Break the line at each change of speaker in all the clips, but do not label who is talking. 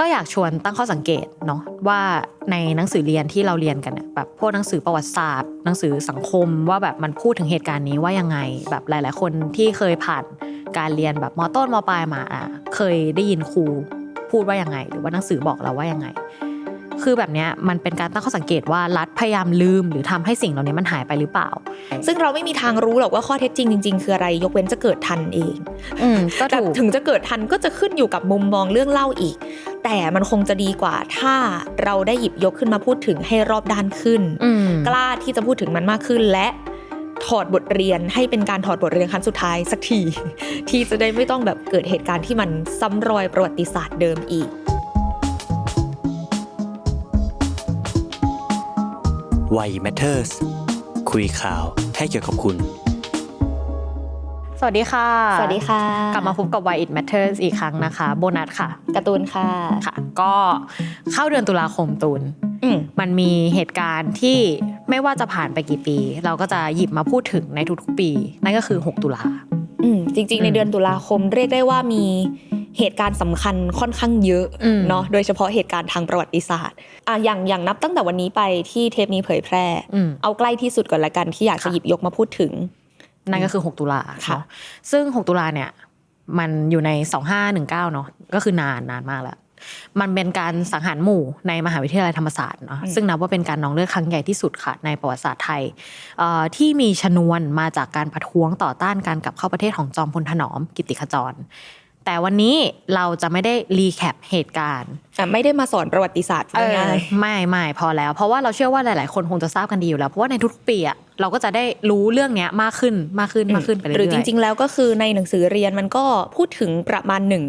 ก็อยากชวนตั้งข้อสังเกตเนาะว่าในหนังสือเรียนที่เราเรียนกันเนี่ยแบบพวกหนังสือประวัติศาสตร์ หนังสือสังคมว่าแบบมันพูดถึงเหตุการณ์นี้ว่ายังไง แบบหลาย ๆ คนที่เคยผ่านการเรียนแบบมต้นมปลายมาอะเคยได้ยินครูพูดว่ายังไง หรือว่าหนังสือบอกเราว่ายังไง คือแบบเนี้ยมันเป็นการตั้งข้อสังเกตว่ารัฐพยายามลืม หรือทำให้สิ่งเหล่านี้มันหายไปหรือเปล่า
ซึ่งเราไม่มีทางรู้หรอกว่าข้อเท็จจริงจริงๆคืออะไรยกเว้นจะเกิดทันเอง
อืมก็
แต่
ถูก
ถึงจะเกิดทันก็จะขึ้นอยู่กับมุมมองเรื่องเล่าอีก แต่มันคงจะดีกว่าถ้าเราได้หยิบยกขึ้นมาพูดถึงให้รอบด้านขึ้น
อืม
กล้าที่จะพูดถึงมันมากขึ้นและถอดบทเรียนให้เป็นการถอดบทเรียนครั้งสุดท้ายสักที ที่จะได้ไม่ต้องแบบเกิดเหตุการณ์ที่มันซ้ำรอยประวัติศาสตร์เดิมอีก
วัย Matters คุยข่าวให้เกี่ยวกับคุณ
สวัสดีค่ะ
สวัสดีค่ะ
กลับมาพบกับ Why It Matters อีกครั้งนะคะ โบนัสค่ะ
การ์ตูนค่ะ
ค่ะ ก็เข้าเดือนตุลาคมตูน
อืม
มันมีเหตุการณ์ที่ไม่ว่าจะผ่านไปกี่ปี เราก็จะหยิบมาพูดถึงในทุกๆปี นั่นก็คือ 6 ตุลา
อืมจริง ๆ ใน
อืม
เดือนตุลาคมเรียกได้ว่ามี เหตุการณ์สำคัญค่อนข้างเยอะ
อืม
เนาะโดยเฉพาะเหตุการณ์ทางประวัติศาสตร์อะอย่างอย่างนับตั้งแต่วันนี้ไปที่เทปนี้เผยแพร่
อืม
เอาใกล้ที่สุดก่อนละกันที่อยากจะ
ค่ะ
หยิบยกมาพูดถึง
นั่นก็คือ 6 ตุลา
ค่ะ
เนาะซึ่ง 6 ตุลาเนี่ยมันอยู่ใน 2519เนาะก็คือนานนานมากแล้วมันเป็นการสังหารหมู่ในมหาวิทยาลัยธรรมศาสตร์เนาะซึ่งนับว่าเป็นการนองเลือดครั้งใหญ่ที่สุดค่ะ ในประวัติศาสตร์ไทยเอ่อที่มีชนวนมาจากการประท้วงต่อต้านการกลับเข้าประเทศของจอมพลถนอมกิติขจร แต่วันนี้เราจะไม่ได้รีแคปเหตุการณ์
อะไม่ได้มาสอนประวัติศาสตร์
เออ
ง่าย
ไม่ไม่พอแล้ว เพราะว่าเราเชื่อว่าหลาย ๆ คนคงจะทราบกันดีอยู่แล้ว เพราะว่าในทุกๆปีอะเราก็จะได้รู้เรื่องเนี้ยมากขึ้นมากขึ้น
ๆ
มากขึ้นไปเรื่อยๆ
หรือจริง ๆ แล้วก็คือในหนังสือเรียนมันก็พูดถึงประมาณหนึ่ง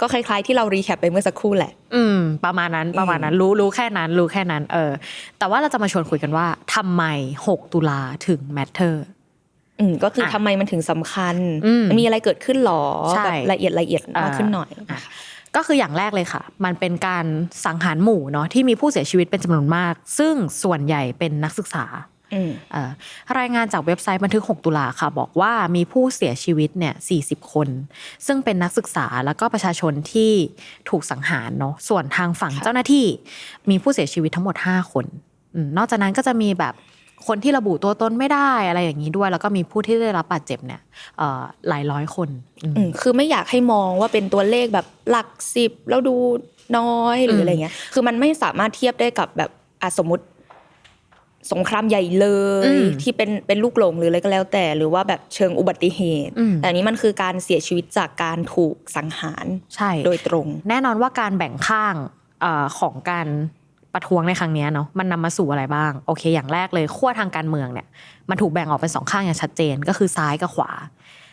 ก็คล้าย ๆ ที่เรารีแคปไปเมื่อสักครู่แหละ
อืม ประมาณนั้นประมาณนั้นรู้รู้แค่นั้น รู้แค่นั้น เออ แต่ว่าเราจะมาชวนคุยกันว่าทำไม 6 ตุลาถึง matter
อื มก็คือ
อะ
ทำไมมันถึงสำคัญ
อืม
มีอะไรเกิดขึ้นหรอ
ใช่
แบบละเอียดละเอียดมากขึ้นหน่อยะ
ก็คืออย่างแรกเลยค่ะ มันเป็นการสังหารหมู่เนาะที่มีผู้เสียชีวิตเป็นจำนวนมาก ซึ่งส่วนใหญ่เป็นนักศึกษา
อืม
เอ่อรายงานจากเว็บไซต์บันทึก 6 ตุลาค่ะ บอกว่ามีผู้เสียชีวิตเนี่ย 40 คน ซึ่งเป็นนักศึกษาแล้วก็ประชาชนที่ถูกสังหารเนาะส่วนทางฝั่ง
ค่ะ
เจ้าหน้าที่มีผู้เสียชีวิตทั้งหมด 5 คนอืมนอกจากนั้นก็จะมีแบบ คนที่ระบุตัวตนไม่ได้อะไรอย่างนี้ด้วย แล้วก็มีผู้ที่ได้รับบาดเจ็บเนี่ยเอ่อหลายร้อยคนอืม
อืมคือไม่อยากให้มองว่าเป็นตัวเลขแบบหลักสิบแล้วดูน้อยหรือ
ม
อะไรเงี้ย คือมันไม่สามารถเทียบได้กับแบบอะสมมติ สงครามใหญ่เลย ที่เป็นเป็นลูกหลงหรืออะไรก็แล้วแต่ หรือว่าแบบเชิงอุบัติเหตุ
อืม
แต่อันนี้มันคือการเสียชีวิตจากการถูกสังหาร
ใช่
โดยตรง
แน่นอนว่าการแบ่งข้างเออของการ ประท้วงในครั้งเนี้ยเนาะมันนำมาสู่อะไรบ้าง โอเค อย่างแรกเลยขั้วทางการเมืองเนี่ยมันถูกแบ่งออกเป็นสองข้างอย่างชัดเจนก็คือซ้ายกับขวา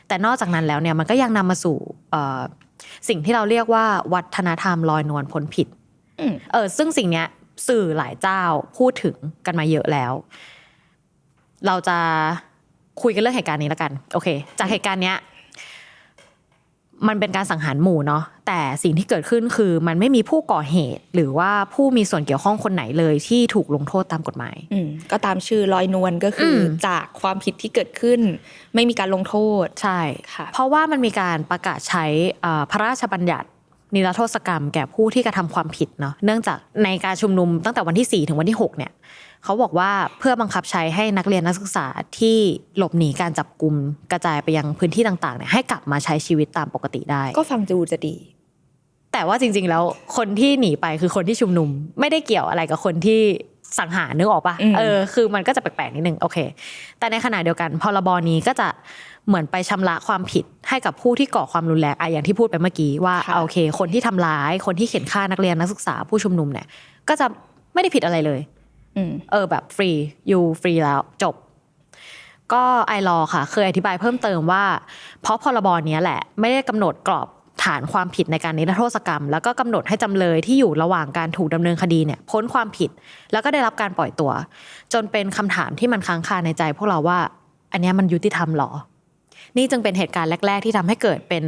แต่นอกจากนั้นแล้วเนี่ยมันก็ยังนำมาสู่เอ่อสิ่งที่เราเรียกว่าวัฒนธรรมลอยนวลพ้นผิด
อืม
เออซึ่งสิ่งเนี้ยสื่อหลายเจ้าพูดถึงกันมาเยอะแล้ว เราจะคุยกันเรื่องเหตุการณ์นี้แล้วกัน โอเค จากเหตุการณ์เนี้ย มันเป็นการสังหารหมู่เนาะแต่สิ่งที่เกิดขึ้นคือมันไม่มีผู้ก่อเหตุ หรือว่าผู้มีส่วนเกี่ยวข้องคนไหนเลยที่ถูกลงโทษตามกฎหมาย
อืมก็ตามชื่อลอยนวลก็คืออ
ม
จากความผิดที่เกิดขึ้น ไม่มีการลงโทษ
ใช่
ค่ะ
เพราะว่ามันมีการประกาศใช้เอ่อพระราชบัญญัตินิรโทษกรรมแก่ผู้ที่กระทำความผิดเนาะเนื่องจากในการชุมนุมตั้งแต่วันที่ 4 ถึงวันที่ 6 เนี่ย เขาบอกว่าเพื่อบังคับใช้ให้นักเรียนนักศึกษาที่หลบหนีการจับกลุ่มกระจายไปยังพื้นที่ต่างๆเนี่ยให้กลับมาใช้ชีวิตตามปกติได้
ก็ฟังดูจะดี
แต่ว่าจริง ๆ แล้วคนที่หนีไปคือคนที่ชุมนุม ไม่ได้เกี่ยวอะไรกับคนที่สังหารนึกออกปะ
อืม
เออคือมันก็จะแปลกๆนิดนึงโอเค แต่ในขณะเดียวกันพรบนี้ก็จะเหมือนไปชำระความผิดให้กับผู้ที่ก่อความรุนแรงอะอย่างที่พูดไปเมื่อกี้ว่าเอาโอเค คนที่ทำร้าย คนที่เข็นฆ่านักเรียนนักศึกษาผู้ชุมนุมเนี่ย ก็จะไม่ได้ผิดอะไรเลย
อืม
เออแบบฟรีอยู่ฟรีแล้วจบ ก็ไอรอค่ะ เคยอธิบายเพิ่มเติมว่า เพราะพรบเนี้ยแหละ ไม่ได้กำหนดกรอบฐานความผิดในการนิรโทษกรรม แล้วก็กำหนดให้จำเลยที่อยู่ระหว่างการถูกดำเนินคดีเนี่ยพ้นความผิด แล้วก็ได้รับการปล่อยตัว จนเป็นคำถามที่มันค้างคาในใจพวกเราว่า อันนี้มันยุติธรรมหรอ นี่จึงเป็นเหตุการณ์แรก ๆ ที่ทำให้เกิดเป็น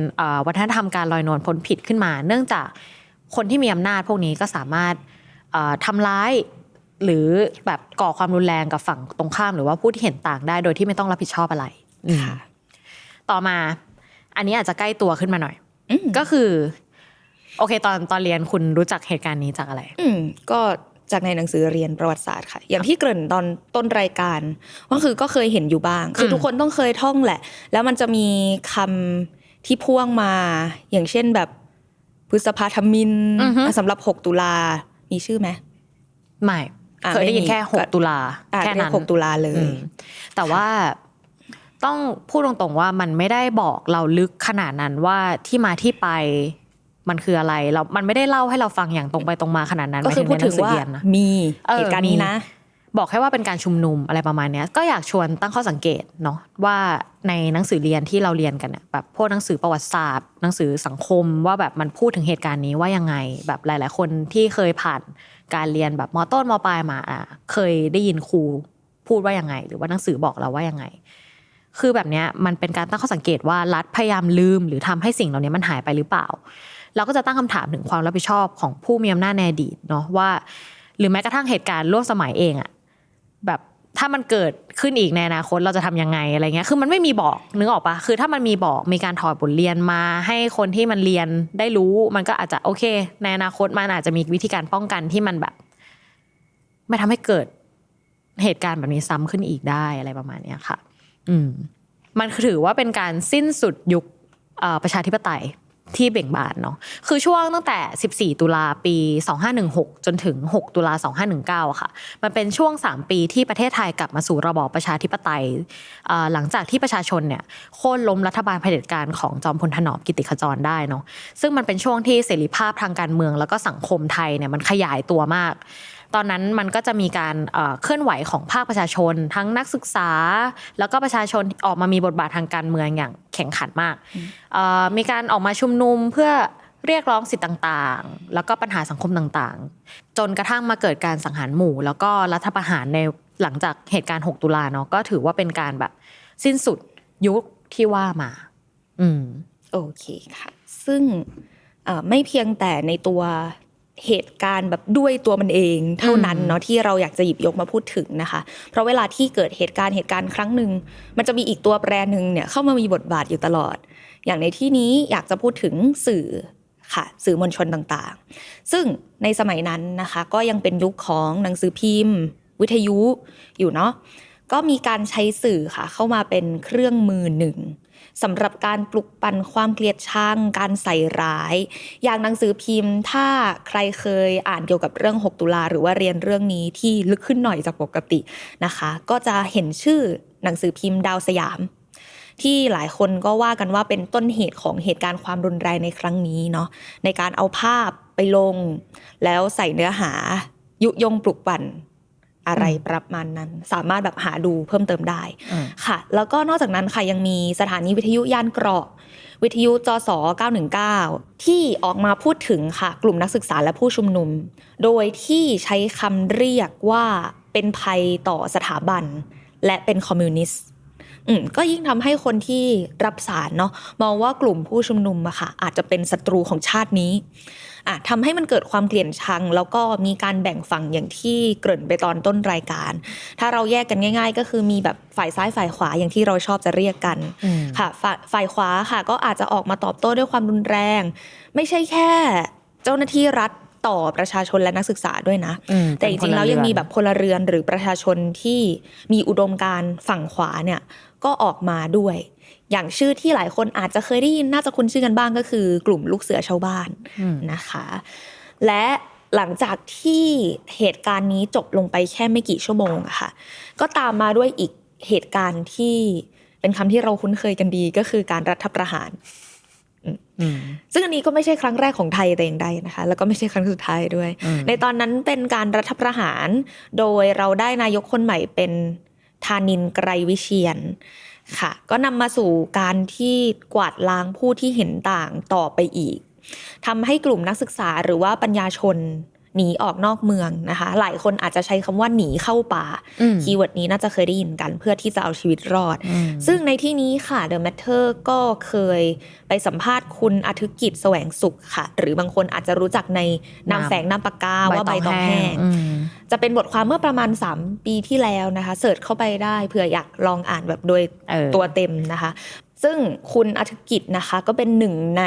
วัฒนธรรมการลอยนวลพ้นผิดขึ้นมา เนื่องจากคนที่มีอำนาจพวกนี้ก็สามารถเอ่อทำร้าย หรือแบบก่อความรุนแรงกับฝั่งตรงข้ามหรือว่าผู้ที่เห็นต่างได้โดยที่ไม่ต้องรับผิดชอบอะไรอืม
ค่ะ
ต่อมา อันนี้อาจจะใกล้ตัวขึ้นมาหน่อย
อืม
ก็คือ โอเค ตอนตอนเรียนคุณรู้จักเหตุการณ์นี้จากอะไร
อืมก็จากในหนังสือเรียนประวัติศาสตร์ค่ะ อย่างที่เกริ่นตอนต้นรายการก็คือก็เคยเห็นอยู่บ้าง คืออ
ม
ทุกคนต้องเคยท่องแหละ แล้วมันจะมีคำที่พ่วงมาอย่างเช่นแบบพฤษภาธมินสำหรับ 6 ตุลามีชื่อไหม
ไม่
อะ
เคยได้ยิน
ไม่มี
แค่หก
ก็
ตุลา
อ่า
แค่
เรีย
นั้
ก
น
6ตุลาเล
อื
ย
มแต่ว่าต้องพูดตรงๆว่ามันไม่ได้บอกเราลึกขนาดนั้นว่าที่มาที่ไปมันคืออะไรเรา มันไม่ได้เล่าให้เราฟังอย่างตรงไปตรงมาขนาดนั้น
ก็คือ
ห
พู
ม
ด
ยในห
ถึ
นั
ง
สือ
ว่า
เรียนนะ
มี
เออ
เหตุการณ์นี้
มี
นะ
บอกแค่ว่าเป็นการชุมนุมอะไรประมาณเนี้ยก็อยากชวนตั้งข้อสังเกตเนาะว่าในหนังสือเรียนที่เราเรียนกันเนี่ยแบบพวกหนังสือประวัติศาสตร์ หนังสือสังคมว่าแบบมันพูดถึงเหตุการณ์นี้ว่ายังไง แบบหลาย ๆ คนที่เคยผ่าน การเรียนแบบมต้นมปลายมาอะเคยได้ยินครูพูดว่ายังไง หรือว่าหนังสือบอกเราว่ายังไง คือแบบนี้มันเป็นการตั้งข้อสังเกตว่ารัฐพยายามลืม หรือทำให้สิ่งเหล่านี้มันหายไปหรือเปล่า เราก็จะตั้งคำถามถึงความรับผิดชอบของผู้มีอำนาจในอดีตเนาะว่า หรือแม้กระทั่งเหตุการณ์ร่วมสมัยเองอะแบบ ถ้ามันเกิดขึ้นอีกในอนาคตเราจะทำยังไงอะไรเงี้ย คือมันไม่มีบอกนึกออกปะคือถ้ามันมีบอกมีการถอดบทเรียนมา ให้คนที่มันเรียนได้รู้ มันก็อาจจะโอเค ในอนาคตมันอาจจะมีวิธีการป้องกันที่มันแบบ ไม่ทำให้เกิดเหตุการณ์แบบนี้ซ้ำขึ้นอีกได้อะไรประมาณเนี้ยค่ะ อืม มันถือว่าเป็นการสิ้นสุดยุคประชาธิปไตย ที่เบ่งบานเนาะคือช่วงตั้งแต่ 14 ตุลาปี 2516 จนถึง 6 ตุลา 2519 ค่ะ มันเป็นช่วง 3 ปีที่ประเทศไทยกลับมาสู่ระบอบประชาธิปไตย หลังจากที่ประชาชนเนี่ยโค่นล้มรัฐบาลเผด็จการของจอมพลถนอมกิติขจรได้เนาะซึ่งมันเป็นช่วงที่เสรีภาพทางการเมืองแล้วก็สังคมไทยเนี่ยมันขยายตัวมาก ตอนนั้นมันก็จะมีการเอ่อเคลื่อนไหวของภาคประชาชน ทั้งนักศึกษา แล้วก็ประชาชนออกมามีบทบาททางการเมืองอย่างแข่งขันมากเอ่อมีการออกมาชุมนุมเพื่อเรียกร้องสิทธิต่างๆ แล้วก็ปัญหาสังคมต่างๆ จนกระทั่งมาเกิดการสังหารหมู่ แล้วก็รัฐประหารในหลังจากเหตุการณ์ 6 ตุลาเนาะก็ถือว่าเป็นการแบบสิ้นสุดยุคที่ว่ามา อืม
โอเคค่ะ ซึ่งเอ่อไม่เพียงแต่ในตัว เหตุการณ์แบบด้วยตัวมันเองเท่านั้นเนาะที่เราอยากจะหยิบยกมาพูดถึงนะคะ เพราะเวลาที่เกิดเหตุการณ์เหตุการณ์ครั้งหนึ่งมันจะมีอีกตัวแปรหนึ่งเนี่ยเข้ามามีบทบาทอยู่ตลอด อย่างในที่นี้อยากจะพูดถึงสื่อค่ะสื่อมวลชนต่างๆ ซึ่งในสมัยนั้นนะคะก็ยังเป็นยุคของหนังสือพิมพ์ วิทยุอยู่เนาะก็มีการใช้สื่อค่ะเข้ามาเป็นเครื่องมือหนึ่ง สำหรับการปลุกปั่นความเกลียดชังการใส่ร้าย อย่างหนังสือพิมพ์ ถ้าใครเคยอ่านเกี่ยวกับเรื่อง 6 ตุลาหรือว่าเรียนเรื่องนี้ที่ลึกขึ้นหน่อยจากปกตินะคะ ก็จะเห็นชื่อหนังสือพิมพ์ดาวสยาม ที่หลายคนก็ว่ากันว่าเป็นต้นเหตุของเหตุการณ์ความรุนแรงในครั้งนี้เนาะในการเอาภาพไปลง แล้วใส่เนื้อหายุยงปลุกปั่น อะไรประมาณนั้น สามารถแบบหาดูเพิ่มเติมได้
อืม
ค่ะ แล้วก็นอกจากนั้นค่ะยังมีสถานีวิทยุยานเกราะ วิทยุจส919 ที่ออกมาพูดถึงค่ะ กลุ่มนักศึกษาและผู้ชุมนุม โดยที่ใช้คำเรียกว่าเป็นภัยต่อสถาบัน และเป็นคอมมิวนิสต์ อืมก็ยิ่งทำให้คนที่รับสารเนาะมองว่ากลุ่มผู้ชุมนุมอะค่ะ อาจจะเป็นศัตรูของชาตินี้อะทำให้มันเกิดความเกลียดชัง แล้วก็มีการแบ่งฝั่งอย่างที่เกริ่นไปตอนต้นรายการ ถ้าเราแยกกันง่าย ๆ ก็คือมีแบบฝ่ายซ้ายฝ่ายขวาอย่างที่เราชอบจะเรียกกัน
อืม
ค่ะฝ่ายฝ่ายขวาค่ะ ก็อาจจะออกมาตอบโต้ด้วยความรุนแรง ไม่ใช่แค่ เจ้าหน้าที่รัฐต่อประชาชนและนักศึกษาด้วยนะ
อืม
แต่จริงๆแล้วยังมีแบบพลเรือนหรือประชาชนที่มีอุดมการณ์ฝั่งขวาเนี่ย ก็ออกมาด้วย อย่างชื่อที่หลายคนอาจจะเคยได้ยินน่าจะคุ้นชื่อกันบ้างก็คือ กลุ่มลูกเสือชาวบ้าน
อืม
นะคะ และหลังจากที่เหตุการณ์นี้จบลงไปแค่ไม่กี่ชั่วโมงอะค่ะ ก็ตามมาด้วยอีกเหตุการณ์ที่เป็นคำที่เราคุ้นเคยกันดีก็คือการรัฐประหาร
อืม
ซึ่งอันนี้ก็ไม่ใช่ครั้งแรกของไทยแต่อย่างใดนะคะ แล้วก็ไม่ใช่ครั้งสุดท้ายด้วย
อืม
ในตอนนั้นเป็นการรัฐประหาร โดยเราได้นายกคนใหม่เป็น ธานินไกรวิเชียนค่ะ ก็นำมาสู่การที่กวาดล้างผู้ที่เห็นต่างต่อไปอีกทำให้กลุ่มนักศึกษาหรือว่าปัญญาชน หนีออกนอกเมืองนะคะ หลายคนอาจจะใช้คำว่าหนีเข้าป่า
อืม
คีย์เวิร์ดนี้น่าจะเคยได้ยินกันเพื่อที่จะเอาชีวิตรอด
อืม
ซึ่งในที่นี้ค่ะ The Matter ก็เคยไปสัมภาษณ์คุณอาทิกิจแสวงสุขค่ะ หรือบางคนอาจจะรู้จักในนาม
นาม
แฝงนามปากกาว่าใบตองแห้ง
อืม
จะเป็นบทความเมื่อประมาณ 3 ปีที่แล้วนะคะเสิร์ชเข้าไปได้เผื่ออยากลองอ่านแบบโดย
เออ
ตัวเต็มนะคะส ซึ่งคุณอธิกิจนะคะ ก็เป็นหนึ่งใน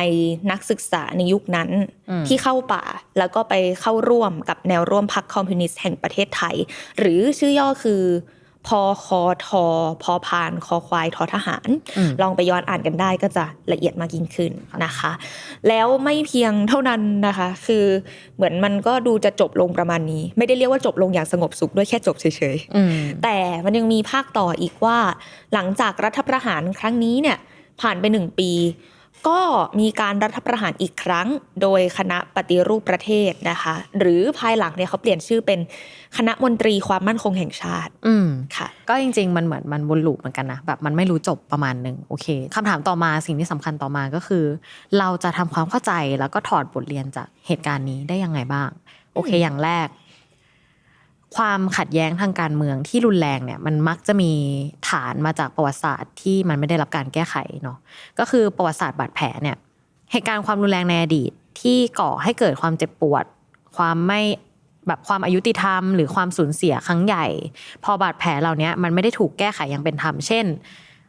นักศึกษาในยุคนั้น
อืม
ที่เข้าป่าแล้วก็ไปเข้าร่วมกับแนวร่วมพรรคคอมมิวนิสต์แห่งประเทศไทย หรือชื่อย่อคือ พอคอทอพอพานคอควายทอทหาร
อืม
ลองไปย้อนอ่านกันได้ก็จะละเอียดมากยิ่งขึ้นนะคะ แล้วไม่เพียงเท่านั้นนะคะ คือเหมือนมันก็ดูจะจบลงประมาณนี้ ไม่ได้เรียกว่าจบลงอย่างสงบสุขด้วยแค่จบเฉยๆ
อืม
แต่มันยังมีภาคต่ออีกว่า หลังจากรัฐประหารครั้งนี้เนี่ยผ่านไปหนึ่งปี ก็มีการรัฐประหารอีกครั้ง โดยคณะปฏิรูปประเทศนะคะ หรือภายหลังเนี่ยเขาเปลี่ยนชื่อเป็นคณะมนตรีความมั่นคงแห่งชาติ
อืม
ค่ะ
ก็จริง ๆ มันเหมือนมันวนลูปเหมือนกันนะแบบมันไม่รู้จบประมาณหนึ่งโอเคคำถามต่อมาสิ่งที่สำคัญต่อมาก็คือ เราจะทำความเข้าใจแล้วก็ถอดบทเรียนจากเหตุการณ์นี้ได้ยังไงบ้าง โอเคอย่างแรก ความขัดแย้งทางการเมืองที่รุนแรงเนี่ยมันมักจะมีฐานมาจากประวัติศาสตร์ที่มันไม่ได้รับการแก้ไขเนาะก็คือประวัติศาสตร์บาดแผลเนี่ยเหตุการณ์ความรุนแรงในอดีตที่ก่อให้เกิดความเจ็บปวด ความไม่แบบความอายุติธรรม หรือความสูญเสียครั้งใหญ่ พอบาดแผลเหล่านี้มันไม่ได้ถูกแก้ไขอย่างเป็นธรรมเช่น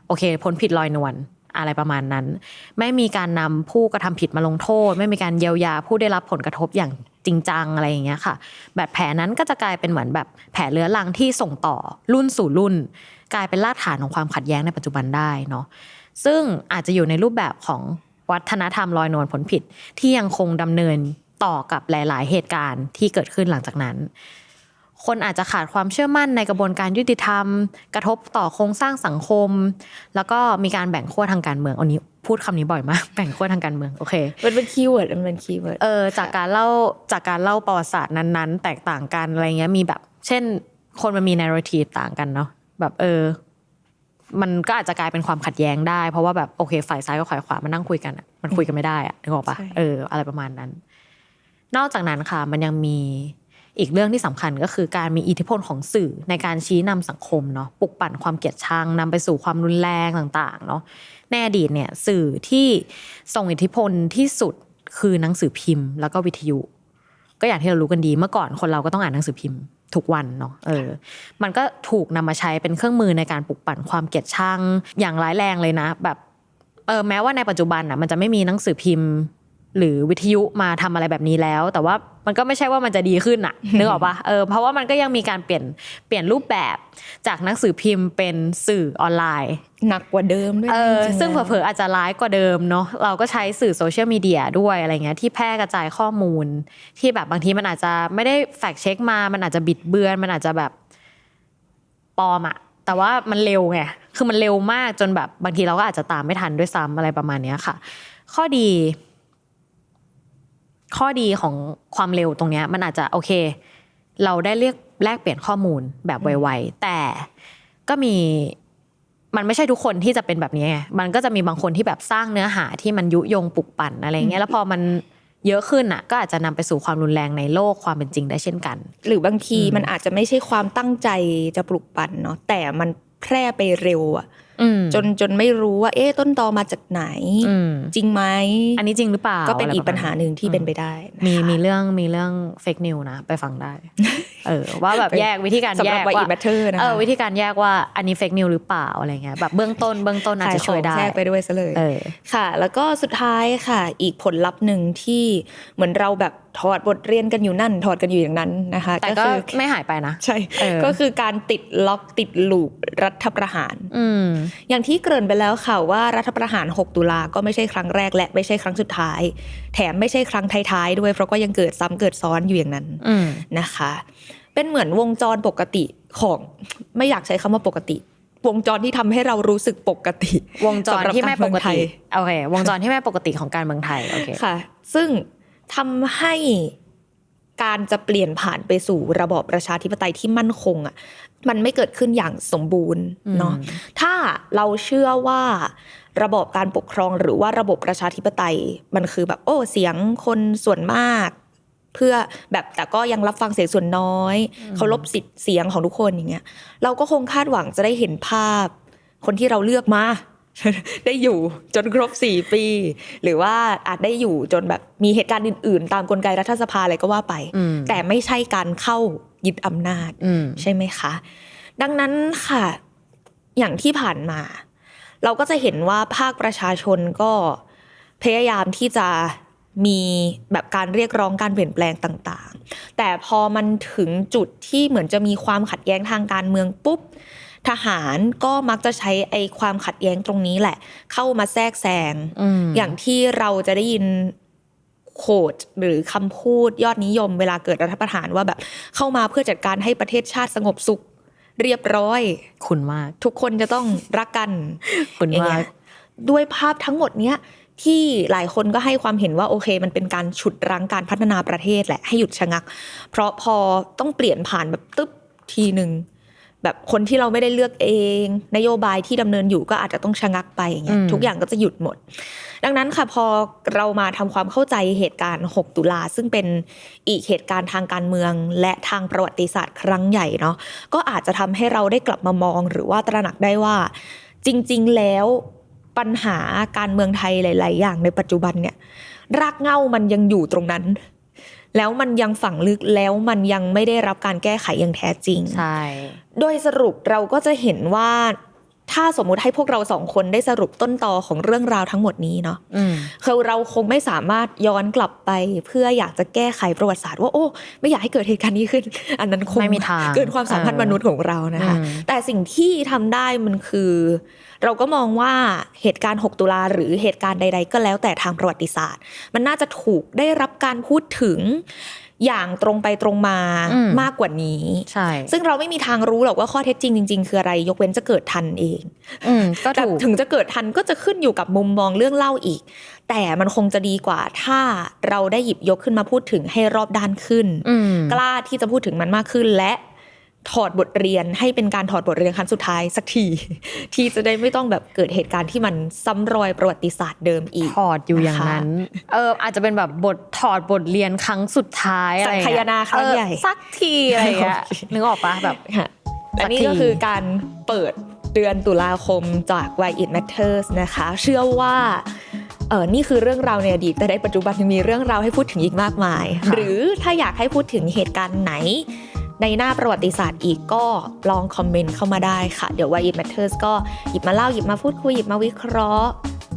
โอเคพ้นผิดลอยนวลอะไรประมาณนั้น ไม่มีการนำผู้กระทำผิดมาลงโทษ ไม่มีการเยียวยาผู้ได้รับผลกระทบอย่าง ริงจังอะไรอย่างเงี้ยค่ะบาดแผลนั้นก็จะกลายเป็นเหมือนแบบแผลเรื้อรังที่ส่งต่อรุ่นสู่รุ่น กลายเป็นรากฐานของความขัดแย้งในปัจจุบันได้เนาะซึ่งอาจจะอยู่ในรูปแบบของวัฒนธรรมลอยนวลผลผิดที่ยังคงดำเนินต่อกับหลาย ๆ เหตุการณ์ที่เกิดขึ้นหลังจากนั้น คนอาจจะขาดความเชื่อมั่นในกระบวนการยุติธรรม กระทบต่อโครงสร้างสังคม แล้วก็มีการแบ่งขั้วทางการเมืองอันนี้ พูดคำนี้บ่อยมากแบ่งขั้วทางการเมืองโอเค
มันเป็นคีย์เวิร์ดมันเป็นคีย์เวิร์ด
เออจากการเล่าจากการเล่าประวัติศาสตร์นั้นๆ แตกต่างกันอะไรเงี้ยมีแบบ เช่น คนมันมี narrative ต่างกันเนาะแบบเออ มันก็อาจจะกลายเป็นความขัดแย้งได้ เพราะว่าแบบโอเค ฝ่ายซ้ายกับฝ่ายขวามันนั่งคุยกันอะมันคุยกันไม่ได้อะนึกออกปะ
ใช่
เออ อะไรประมาณนั้น นอกจากนั้นค่ะ มันยังมีอีกเรื่องที่สำคัญก็คือการมีอิทธิพลของสื่อในการชี้นำสังคมเนาะปลุกปั่นความเกลียดชังนำไปสู่ความรุนแรงต่าง ๆ เนาะ ในอดีตเนี่ยสื่อที่ส่งอิทธิพลที่สุดคือหนังสือพิมพ์ แล้วก็วิทยุ ก็อย่างที่เรารู้กันดีเมื่อก่อนคนเราก็ต้องอ่านหนังสือพิมพ์ทุกวันเนาะเออ มันก็ถูกนำมาใช้เป็นเครื่องมือในการปลุกปั่นความเกลียดชังอย่างร้ายแรงเลยนะ แบบเออแม้ว่าในปัจจุบันอะมันจะไม่มีหนังสือพิมพ์ หรือวิทยุมาทำอะไรแบบนี้แล้ว แต่ว่ามันก็ไม่ใช่ว่ามันจะดีขึ้นอะนึกออกปะเออเพราะว่ามันก็ยังมีการเปลี่ยนเปลี่ยนรูปแบบจากหนังสือพิมพ์เป็นสื่อออนไลน์
หนักกว่าเดิมด้วย
เออ
จริๆ
ซึ่งเผ
แล้ว
ลอๆอาจจะร้ายกว่าเดิมเนาะเราก็ใช้สื่อโซเชียลมีเดียด้วยอะไรเงี้ยที่แพร่กระจายข้อมูล ที่แบบบางทีมันอาจจะไม่ได้แฟกเช็คมา มันอาจจะบิดเบือน มันอาจจะแบบปลอมอะแต่ว่ามันเร็วไงคือมันเร็วมากจนแบบบางทีเราก็อาจจะตามไม่ทันด้วยซ้ำอะไรประมาณเนี้ยค่ะ ข้อดี ข้อดีของความเร็วตรงเนี้ยมันอาจจะโอเค เราได้เรียกแลกเปลี่ยนข้อมูลแบบไวๆแต่ก็มีมันไม่ใช่ทุกคนที่จะเป็นแบบนี้ไงมันก็จะมีบางคนที่แบบสร้างเนื้อหาที่มันยุยงปลุกปั่นอะไรเงี้ยแล้วพอมันเยอะขึ้นอะ ก็อาจจะนำไปสู่ความรุนแรงในโลกความเป็นจริงได้เช่นกัน
หรือบางที
อืม
มันอาจจะไม่ใช่ความตั้งใจจะปลุกปั่นเนาะแต่มันแพร่ไปเร็วอะ
อืม
จนจนไม่รู้ว่า เอ๊ะต้นตอมาจากไหน
อืม
จริงไหม
อันนี้จริงหรือเปล่า
ก็เป็นอีกะ
ไร
ปัญหาหนึ่งที่เป็นไปได้นะคะ
มีมีเรื่องมีเรื่องเฟกนิวนะ ไปฟังได้ เออ ว่าแบบแยกวิธีการ
สำห
แย
รับ
ก
ว่า
ว่า
อีแมทเทอร์นะคะ
เออวิธีการแยกว่าอันนี้เฟกนิวหรือเปล่าอะไรเงี้ยแบบเบื้องต้นเบื้องต้นอาจจะช่วยได้
ขายของแทรกไปด้วยซะเลย
เออ
ค่ะ แล้วก็สุดท้ายค่ะ อีกผลลัพธ์หนึ่งที่เหมือนเราแบบถอดบทเรียนกันอยู่นั่นถอดกันอยู่อย่างนั้นนะคะ
แต่ก็
คือ
ไม่หายไปนะ
ใช่
เออ
ก็คือการติดล็อกติดลูปรัฐประหาร
อืม
อย่างที่เกริ่นไปแล้วค่ะว่ารัฐประหาร 6 ตุลาก็ไม่ใช่ครั้งแรกและไม่ใช่ครั้งสุดท้าย แถมไม่ใช่ครั้งท้ายๆด้วยเพราะก็ยังเกิดซ้ำเกิดซ้อนอยู่อย่างนั้น
อืม
นะคะ เป็นเหมือนวงจรปกติของไม่อยากใช้คำว่าปกติ วงจรที่ทำให้เรารู้สึกปกติ
วงจรที่ไม่ปกติ
สำหรับารเมืองไทย
โอเควงจรที่ไม่ปกติของการเมืองไทยโอเค
ค่ะ ซึ่งทำให้การจะเปลี่ยนผ่านไปสู่ระบอบประชาธิปไตยที่มั่นคงอะ มันไม่เกิดขึ้นอย่างสมบูรณ์เนาะ
อืม
ถ้าเราเชื่อว่าระบอบการปกครองหรือว่าระบบประชาธิปไตย มันคือแบบโอ้เสียงคนส่วนมาก เพื่อแบบแต่ก็ยังรับฟังเสียงส่วนน้อยเคารพสิทธิ์เสียงของทุกคนอย่างเงี้ยเราก็คงคาดหวังจะได้เห็นภาพ คนที่เราเลือกมาได้อยู่จนครบสี่ปี หรือว่าอาจได้อยู่จนแบบมีเหตุการณ์อื่น ๆ ตามกลไกรัฐสภาอะไรก็ว่าไป
อืม
แต่ไม่ใช่การเข้า ยึดอำนาจ
อืม
ใช่ไหมคะ ดังนั้นค่ะ อย่างที่ผ่านมา เราก็จะเห็นว่าภาคประชาชนก็พยายามที่จะมีแบบการเรียกร้องการเปลี่ยนแปลงต่างๆ แต่พอมันถึงจุดที่เหมือนจะมีความขัดแย้งทางการเมืองปุ๊บ ทหารก็มักจะใช้ไอ้ความขัดแย้งตรงนี้แหละ เข้ามาแทรกแซง
อืม
อย่างที่เราจะได้ยิน โคดหรือคำพูดยอดนิยมเวลาเกิดรัฐประหารว่าแบบเข้ามาเพื่อจัดการให้ประเทศชาติสงบสุขเรียบร้อย
คุณมาก
ทุกคนจะต้องรักกัน
คุณ
อย่าง
มา
เงี้
ก
ยด้วยภาพทั้งหมดเนี้ยที่หลายคนก็ให้ความเห็นว่าโอเค มันเป็นการฉุดรั้งการพัฒนาประเทศแหละให้หยุดชะงัก เพราะพอต้องเปลี่ยนผ่านแบบตึ๊บทีหนึ่ง แบบคนที่เราไม่ได้เลือกเอง นโยบายที่ดำเนินอยู่ก็อาจจะต้องชะงักไปอย่างเงี้ย
อืม
ทุกอย่างก็จะหยุดหมด ดังนั้นค่ะพอเรามาทำความเข้าใจเหตุการณ์ 6 ตุลาซึ่งเป็นอีกเหตุการณ์ทางการเมือง และทางประวัติศาสตร์ครั้งใหญ่เนาะก็อาจจะทำให้เราได้กลับมามอง หรือว่าตระหนักได้ว่า จริง ๆ แล้วปัญหาการเมืองไทยหลาย ๆ อย่างในปัจจุบันเนี่ยรากเหง้ามันยังอยู่ตรงนั้น แล้วมันยังฝังลึกแล้วมันยังไม่ได้รับการแก้ไขอย่างแท้จริง
ใช่
โดยสรุปเราก็จะเห็นว่า ถ้าสมมุติให้พวกเราสองคนได้สรุปต้นตอของเรื่องราวทั้งหมดนี้เนาะ
อืม
คือเราคงไม่สามารถย้อนกลับไปเพื่ออยากจะแก้ไขประวัติศาสตร์ว่าโอ้ไม่อยากให้เกิดเหตุการณ์นี้ขึ้น อันนั้นคง
ไม่มีทาง
เกินความสามารถ
เออ
มนุษย์ของเรานะคะ
อืม
แต่สิ่งที่ทำได้มันคือ เราก็มองว่าเหตุการณ์ 6 ตุลาหรือเหตุการณ์ใด ๆ ก็แล้วแต่ทางประวัติศาสตร์ มันน่าจะถูกได้รับการพูดถึง อย่างตรงไปตรงมา
อืม
มากกว่านี้
ใช่
ซึ่งเราไม่มีทางรู้หรอกว่าข้อเท็จจริงจริง ๆ คืออะไร ยกเว้นจะเกิดทันเอง
อืมก็
แต่
ถูก
ถึงจะเกิดทันก็จะขึ้นอยู่กับมุมมองเรื่องเล่าอีก แต่มันคงจะดีกว่า ถ้าเราได้หยิบยกขึ้นมาพูดถึงให้รอบด้านขึ้น
อืม
กล้าที่จะพูดถึงมันมากขึ้นและ ถอดบทเรียนให้เป็นการถอดบทเรียนครั้งสุดท้ายสักที ที่จะได้ไม่ต้องแบบเกิดเหตุการณ์ที่มันซ้ำรอยประวัติศาสตร์เดิมอีก
ถอดอยู่อย่างนั้น
นะคะ
เอออาจจะเป็นแบบบทถอดบทเรียนครั้งสุดท้ายอะไร
สัง
เงี้
คายนาครั้งใหญ่
เออสักทีอะไรเงี้ย
โอเค
นึกออกปะแบบ
ค่ะและนี่
สักที
ก็คือการเปิดเดือนตุลาคมจาก Why It Matters นะคะ เชื่อว่าเออนี่คือเรื่องราวในอดีตแต่ในปัจจุบันยังมีเรื่องราวให้พูดถึงอีกมากมาย
ค่ะ
หรือถ้าอยากให้พูดถึงเหตุการณ์ไหน ในหน้าประวัติศาสตร์อีกก็ลองคอมเมนต์เข้ามาได้ค่ะ เดี๋ยว Why It Matters ก็หยิบมาเล่าหยิบมาพูดคุยหยิบมาวิเคราะห์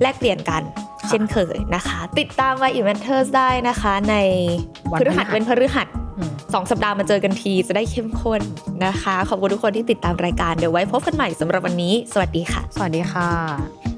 แลกเปลี่ยนกันเช่นเคยนะคะ ติดตาม Why It Matters ได้นะคะ ในพฤหัสเว้นพฤหัสสองสัปดาห์มาเจอกันทีจะได้เข้มข้นนะคะ ขอบคุณทุกคนที่ติดตามรายการเดี๋ยวไว้พบกันใหม่สำหรับวันนี้ สวัสดีค่ะ
สวัสดีค่ะ